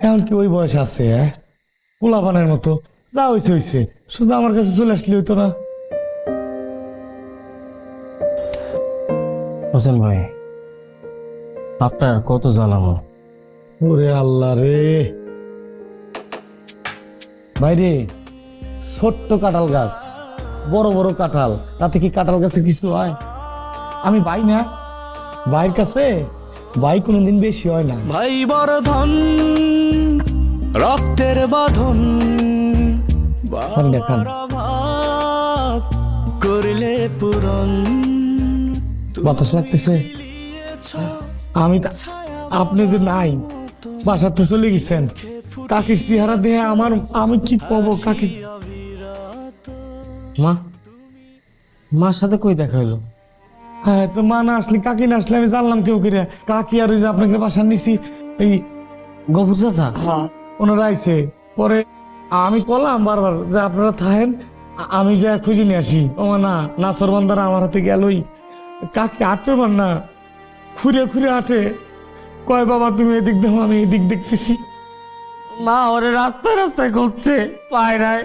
এখন কি ওই বয়স আছে হ্যাঁ? পোলাপানের মতো। যা হয়েছে হয়েছে শুধু আমার কাছে চলে আসলে হইতো না। হোসেন ভাই আপনার কত জ্বালানো ওরে আল্লাহ রে। বাইরে ছোট্ট কাঁঠাল গাছ বড় বড় কাঁঠাল। তাতে কি কাঁঠাল গাছে কিছু হয়? আমি ভাই না। ভাইয়ের কাছে? ভাই কোনোদিন বেশি হয় না। ভাই বর্ধন রক্তের বাঁধন খান দেখান করলে পূরণ। বাতাস লাগতেছে। আমি তা- আপনি যে নাই বাসাতে চলে গেছেন। কাকির চেহারা দেখে আমার আমি কি পাবো কাকির মা মার সাথে কই দেখা হইল হ্যাঁ তো মা না আসলে কাকি না আসলে আমি জানলাম কেউ করে। কাকি আর ওই যে আপনাকে বাসার নিছি এই গফুর চাচা? হ্যাঁ ওনারা আইছে। পরে আমি কলাম বারবার যে আপনারা থাকেন আমি যা খুঁজে নিয়ে আসি। ও না নাসর বান্দারা আমার হাতে গেলই কাকি আটবে পার না খুঁড়ে খুঁড়ে আটে কয় বাবা তুমি এদিক দেখো আমি এদিক দেখতেছি। মা ওরে রাস্তায় রাস্তায় করছে পায়রায়।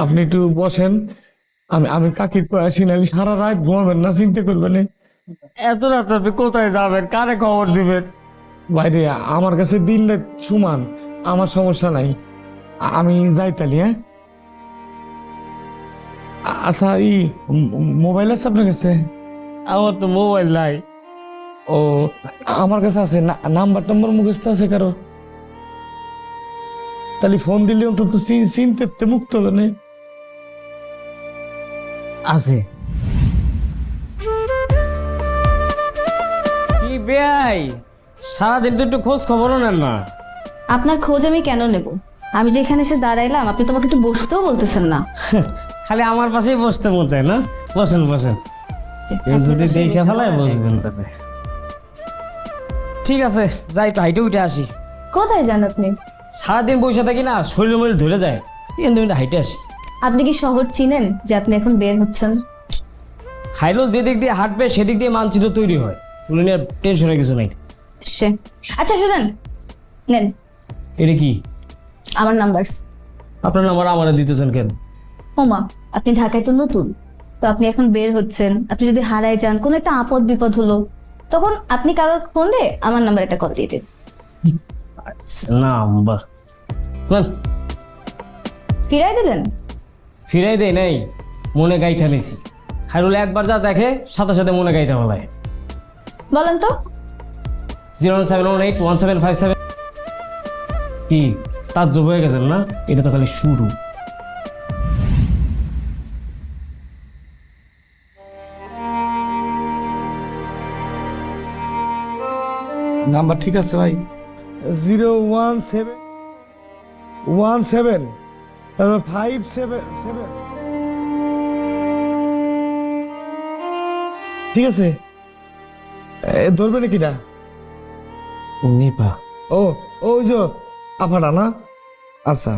আপনি একটু বসেন। আমি আমি কাকির কয়ে আসি নাহলে সারা রাত ঘুমাবেন না চিন্তা করবেন এত রাত আপনি কোথায় যাবেন? কারে খবর দিবেন? বাইরে আমার কাছে দিন রাত সমান আমার সমস্যা নাই। আমি যাই তাহলে হ্যাঁ? আচ্ছা ই মোবাইল আছে আপনার কাছে? আমার তো মোবাইল নাই। ও আমার কাছে আছে না- নাম্বার টাম্বার মুখস্থ আছে কারও? তাহলে ফোন দিলে অন্তত চিন- চিনতে মুক্ত হবে না আছে। কি বেয়াই সারাদিন তো একটু খোঁজ খবরও নেন না। আপনার খোঁজ আমি কেন নেব? আমি যেখানে এসে দাঁড়াইলাম আপনি তোমাকে একটু বসতেও বলতেছেন না। খালি আমার পাশেই বসতে মন চায় না? বসেন বসেন। কেউ যদি দেখে ফেলায় বসবেন তাতে ঠিক আছে যাই একটু হাইটে উঠে আসি। কোথায় যান আপনি? সারাদিন বসে থাকি না শরীর মরিল ধরে যায়। তিন মিনিট হাইটে আসি। আপনি কি শহর চিনেন যে আপনি এখন বের হচ্ছেন? খাইলেও যেদিক দিয়ে হাঁটবে সেদিক দিয়ে মানচিত্র তৈরি হয়। উনি নিয়ে টেনশনের কিছু নেই। সে। আচ্ছা শুনেন। নেন। এটা কি? আমার নাম্বার। আপনার নাম্বার আমার দিতেছেন কেন? ওমা আপনি ঢাকায় তো নতুন। তো আপনি এখন বের হচ্ছেন। আপনি যদি হারায় যান কোনো একটা আপদ বিপদ হলো তখন আপনি কারোর ফোন দিয়ে আমার নাম্বার একটা কল দিয়ে দিন। নাম্বার। নেন, ফিরাই দিলেন ফিরাই দেয় নাই মনে গাইথা নিছি। খাইরুল একবার যা দেখে সাথে সাথে মনে গাইতে বলায়। বলেন তো। Zero one seven one eight one seven five seven. কি? তার জব হয়ে গেছেন না? এটা তো খালি শুরু। নাম্বার ঠিক আছে ভাই। Zero one seven one seven. তারপর ফাইভ সেভেন সেভেন ঠিক আছে। ধরবে নাকি না নিপা ও ওই যে আফাটা না? আচ্ছা।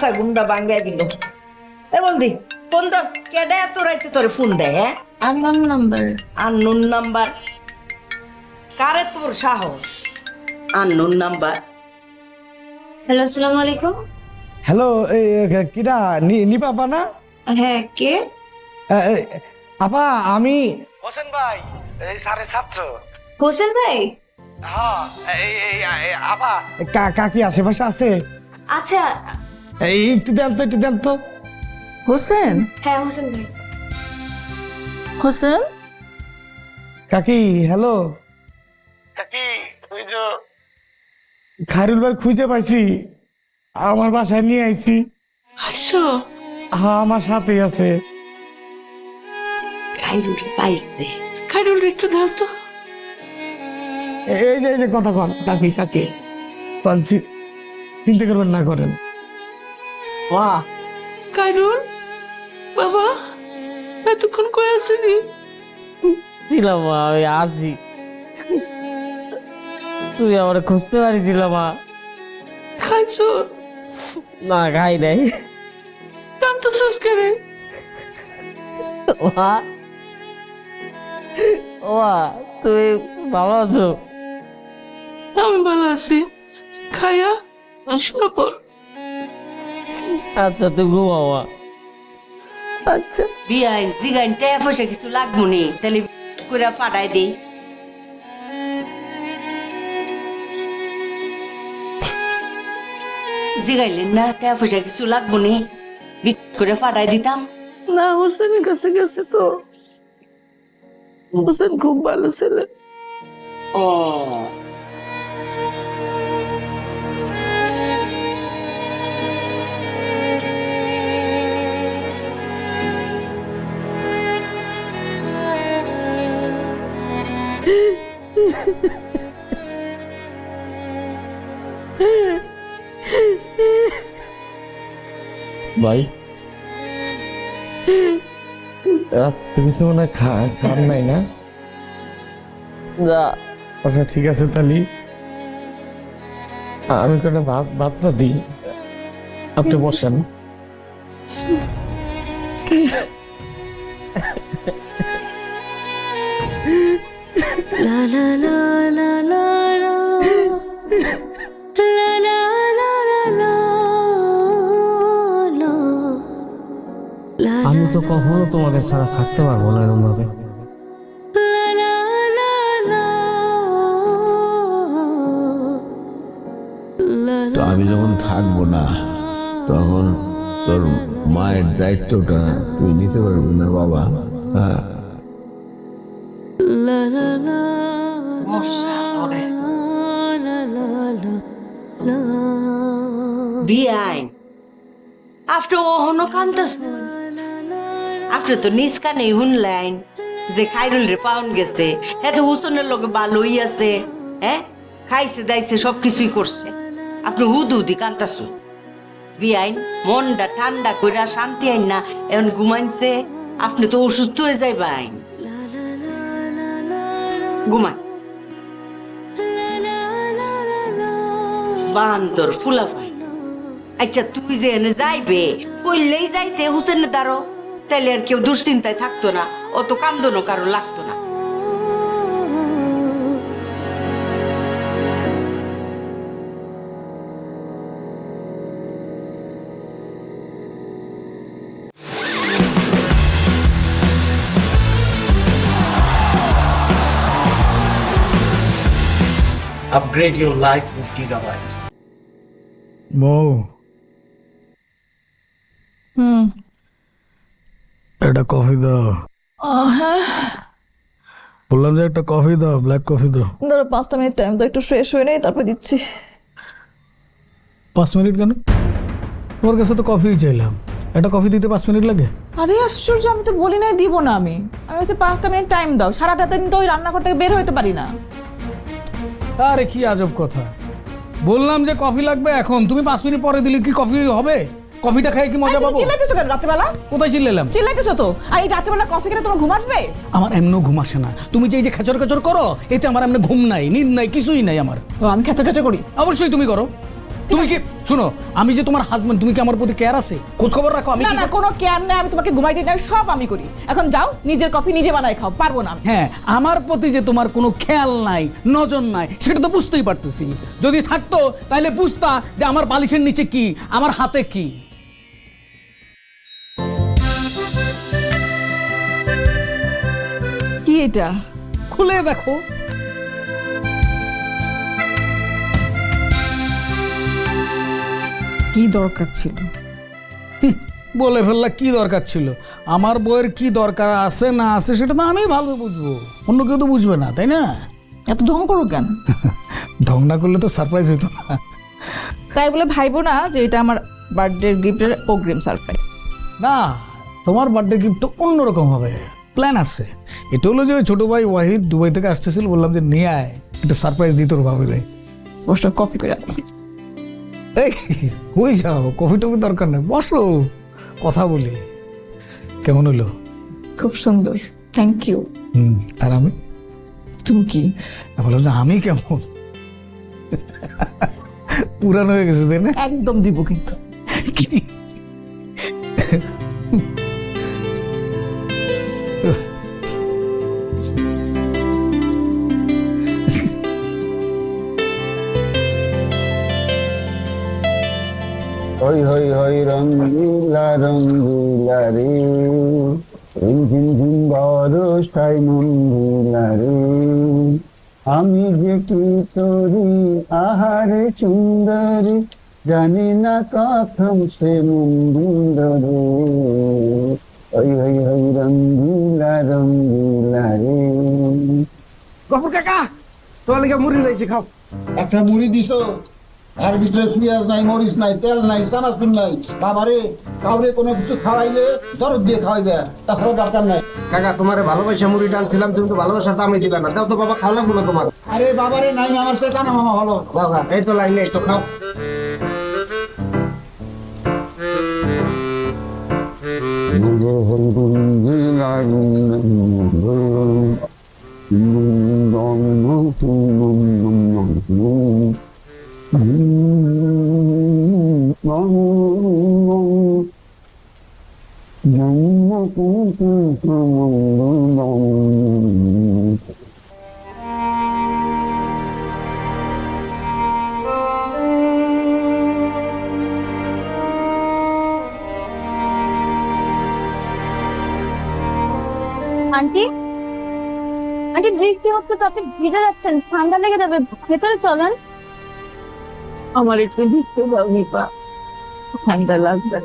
কাঁচা গুন্ডা বাঙ্গাই দিল। এ বলদি ফোন তো কেডা এত রাইতে তোরে ফোন দেয় হ্যাঁ? Unknown number. Unknown number? কারে তোর সাহস? Unknown number. হ্যালো আসসালামু আলাইকুম হ্যালো এই নি- নিপা আপা না? হ্যাঁ কে? আপা আমি। হোসেন ভাই এই স্যারের ছাত্র। হোসেন ভাই? হ্যাঁ এই কা- কাকি আশেপাশে আছে? আচ্ছা এই একটু দেন তো একটু দেন তো। হোসেন? হ্যাঁ হোসেন ভাই। হোসেন? কাকি হ্যালো? কাকি ওই যে খারুল ভাই খুঁজে পাইছি। আমার বাসায় নিয়ে আইছি। আসো। হ্যাঁ আমার সাথেই আছে। খাইরুল পাইছে। খাইরুল একটু দাও তো। এই যে এই যে কথা কন। কাকি কাকি। বলছি চিন্তা করবেন না করেন। বাহ খাইরুল বাবা এতক্ষণ কয়ে আসেনি? ছিলাম মা আমি আসি তুই আমার খুঁজতে পারিছিল মা খাইছো? না খাই নাই। কান্ত শেষ করে মা ও মা, তুই ভালো আছো? আমি ভালো আছি। খায়া শুয়ে পড় আচ্ছা তুই ঘুমাও। মা আচ্ছা। বিয়াইন জিগাইন টাকা পয়সা কিছু লাগবো নি? তাহলে করে পাঠাই দিই। জিগাইলেন না টাকা পয়সা কিছু লাগবো নি? বিক্রি করে পাঠাই দিতাম। না হোসেনের কাছে গেছে তো। হোসেন খুব ভালো ছেলে। ও ভাই রাত্রে কিছু মনে হয় খা খান নাই না না আচ্ছা ঠিক আছে তাহলে আমি কটা ভাত ভাতটা দিই আপনি বসেন আমি তো কখনো তোমাদের ছাড়া থাকতে পারব না এরকম ভাবে তো আমি যখন থাকব না তখন তোর মায়ের দায়িত্বটা তুই নিতে পারবি না বাবা। হ্যাঁ। আপনি ওহনো কান্দাস আপনি তো নিজ কানে শুনলেন যে খাইরুল রে পাউন গেছে এত হুসনের লগে ভালোই আছে হ্যাঁ? খাইছে, দাইছে সব কিছুই করছে। আপনি হুদু হুদি কান্তাছু। বিয়াইন, মনটা ঠান্ডা কইরা শান্তি আইন না, এখন ঘুমাইছে আপনি তো অসুস্থ হয়ে যাইবেন ঘুমাই বান্দর, ফুলা ভাই। আচ্ছা তুই যে এনে যাইবে, কইলেই যাইতে, হুসেন দাঁড়ো। তাইলে আর কেউ দুশ্চিন্তায় থাকতো না অত কান্দনও কারও লাগতো না। Upgrade your life with Gigabyte. বউ একটা কফি দাও। বললাম যে একটা কফি দাও ব্ল্যাক কফি দাও। ধরো পাঁচটা মিনিট টাইম তো একটু ফ্রেশ হয়ে নেই তারপর দিচ্ছি। পাঁচ মিনিট কেন? তোমার কাছে তো কফি চাইলাম। একটা কফি দিতে পাঁচ মিনিট লাগে? আরে আশ্চর্য আমি তো বলি নাই দিব না আমি। আমি হচ্ছে পাঁচটা মিনিট টাইম দাও সারাটা দিন তো ওই রান্নাঘর থেকে বের হইতে পারি না। আরে কি আজব কথা। বললাম যে কফি লাগবে এখন তুমি পাঁচ মিনিট পরে দিলে কি কফি হবে? কফিটা খাই কি মজা পাবো? চিল্লাইতেছো কেন কোথায় চিল্লাম চিল্লাইতেছো তো? আর এই কফি খেলে তোমার ঘুম আসবে? আমার এমনও ঘুম আসে না। তুমি যে এই যে খেচর খেচর করো এতে আমার এমনি ঘুম নাই নিদ নাই কিছুই নাই আমার। ও আমি খেতে খেতে করি। অবশ্যই তুমি করো। তুমি কি শুনো আমি যে তোমার হাজবেন্ড তুমি কি আমার প্রতি কেয়ার আছে? খোঁজ খবর রাখো আমি না না কোনো কেয়ার নেই আমি তোমাকে ঘুমাই দিই না সব আমি করি। এখন যাও নিজের কফি নিজে বানাই খাও পারব না হ্যাঁ আমার প্রতি যে তোমার কোনো খেয়াল নাই নজর নাই সেটা তো বুঝতেই পারতেছি। যদি থাকতো তাহলে বুঝতা যে আমার বালিশের নিচে কি আমার হাতে কি। এটা। খুলে দেখো। কি দরকার ছিল? বলে ফেললা কি দরকার ছিল? আমার বইয়ের কি দরকার আছে না আছে সেটা তো আমি ভালো বুঝব। অন্য কেউ তো বুঝবে না তাই না? এত ঢং করো কেন? ঢং না করলে তো সারপ্রাইজ হইতো না। তাই বলে ভাইবো না যে এটা আমার বার্থডে গিফটের অগ্রিম সারপ্রাইজ না তোমার বার্থডে গিফট তো অন্যরকম হবে। প্ল্যান আছে। এটা হলো যে ওই ছোটো ভাই ওয়াহিদ দুবাই থেকে আসতেছিল বললাম যে নিয়ে আয় একটা সারপ্রাইজ দিই তোর ভাবিলে বসটা কফি করে এই হয়ে যাও কফি টফি দরকার নেই বসো কথা বলি। কেমন হলো? খুব সুন্দর থ্যাংক ইউ হুম আর আমি? তুমি কি? বললাম যে আমি কেমন? পুরানো হয়ে গেছে তাই না? একদম দিব কিন্তু। কি? হই হই হই, রঙ্গিলা রঙ্গিলা রে। ঝিম ঝিম বরসাই মন্দিলা রে। আমি যে কি তোরি, আহারে সুন্দরী, জানি না কখন সে মন্দিরে গফর কাকা তোমার লেগে মুড়ি লাইছি খাও। একটা মুড়ি দিছ? আর ভিতরে পেঁয়াজ নাই মরিচ নাই তেল নাই চানাচুর নাই। বাবারে কাউরে কোনো কিছু খাওয়াইলে দরদ দিয়ে খাওয়াইবে তাছাড়া দরকার নাই। কাকা তোমার ভালোবাসা মুড়ি টানছিলাম তুমি তো ভালোবাসার দামই দিলা না। তাও তো বাবা খাওয়া লাগবো না তোমার। আরে বাবারে নাই আমার সে কানা মামা হলো। এই তো লাইনে এই তো খাও। আন্টি বৃষ্টি হচ্ছে তো আপনি ভিজে যাচ্ছেন? ঠান্ডা লেগে যাবে। ভেতরে চলেন। আমার একটু দাও, নিপা। ঠান্ডা লাগবে।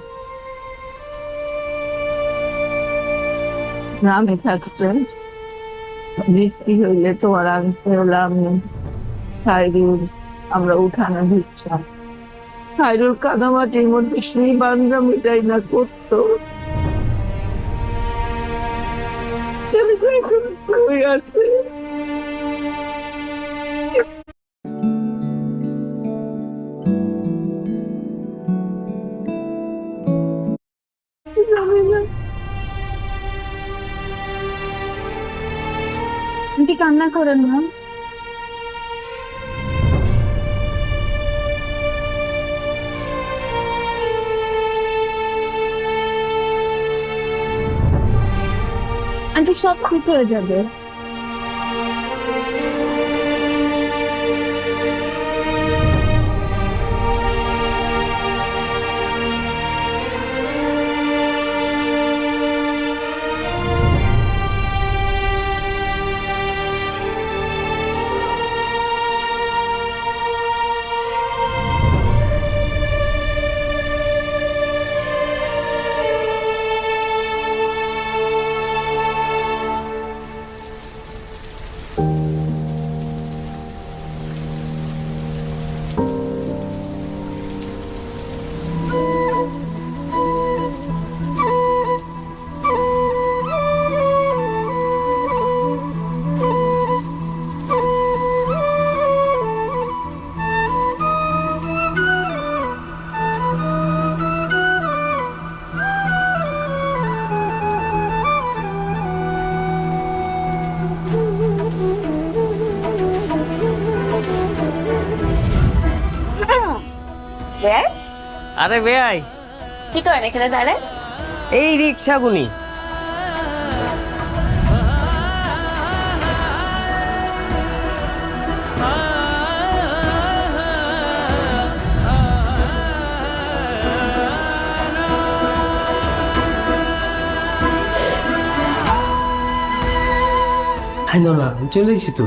গ্রামে থাকতেন বৃষ্টি হইলে আনতে হলাম সাইরুল, আমরা উঠানে দিচ্ছিলাম সাইরুল কাদামাটির মধ্যে সেই বান্ধা মিটাই না করতো। কই করেন না? আন্টি সব ঠিক হয়ে যাবে। আরে বেয়াই কি করেন এখানে দাঁড়ায় এই রিক্সা গুনি। আই না চলে এসেছি তো।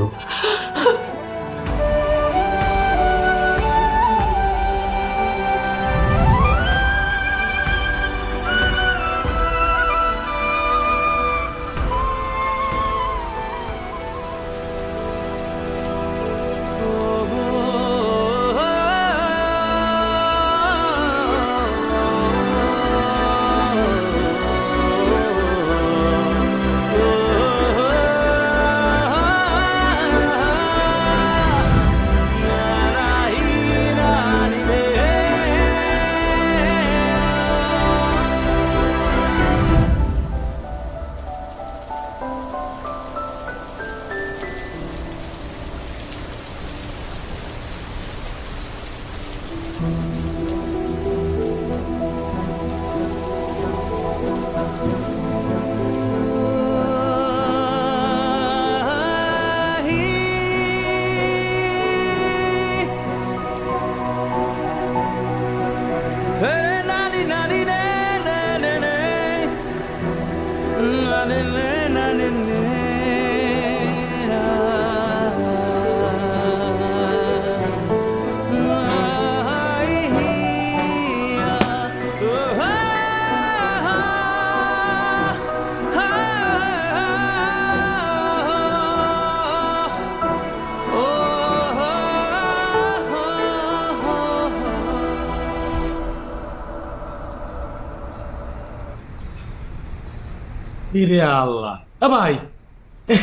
ইরে আল্লাহ। ভাই,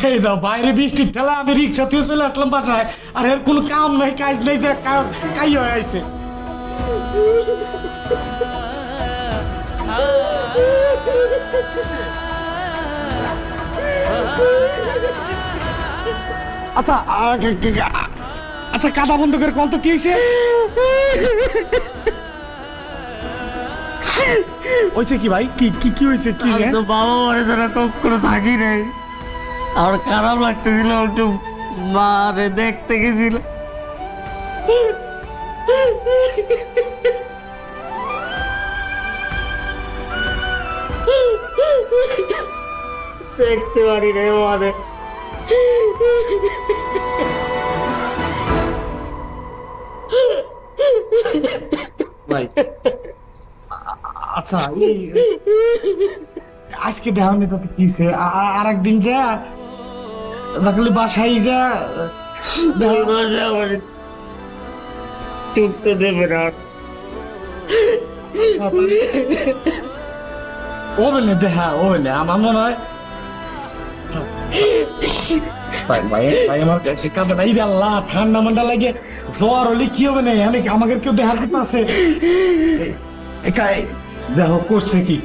এই দাও, বাইরে বৃষ্টির ঠেলা, আমি রিক্সা থেকে চলে আসলাম বাসায়। আর এর কোনো কাম নাই, কাজ নেই, যে কাই হয়ে আইছে। আচ্ছা আচ্ছা কাদা বন্ধ করে কল তো কি হয়েছে হয়েছে কি ভাই কি কি কি হয়েছে কি রে? তো বাবা মারে যারা কখনো থাকি নাই আমার খারাপ লাগতেছিল একটু মারে দেখতে গেছিল দেখতে পারি রে মারে ভাই আ- আচ্ছা এই আজকে দেওয়া নেই তাতে কি হয়েছে? আ- আ- আর একদিন যা দেখলি বাসায় যা। টুকতে দেবে না। ও বলে দেখা ও বলে আমার মনে হয় ভাই ভাই ভাই আমার কাছে কাঁদে নাই রে ঠান্ডা মান্ডা লাগে জ্বর হলে কি হবে না? আমি আমাকে কেউ দেখার কথা আছে? দেখো করছে কি?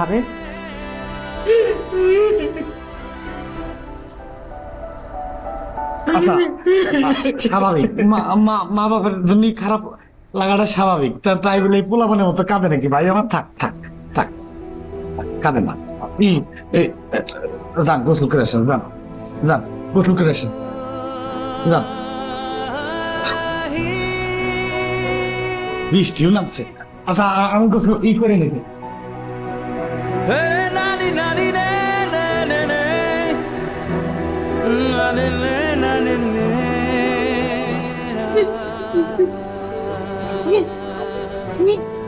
হারে আচ্ছা আচ্ছা, স্বাভাবিক। মা বাবার জন্য খারাপ লাগাটা স্বাভাবিক। তাই বলে পোলাপানের মতো কাঁদে নাকি? ভাই আমার থাক থাক থাক। কাঁদে না। এ, যান গোসল করে আসেন যান। যান গোসল করে আসেন। যান। বৃষ্টিও নামছে আচ্ছা আমি কোথাও ই করে নেবে La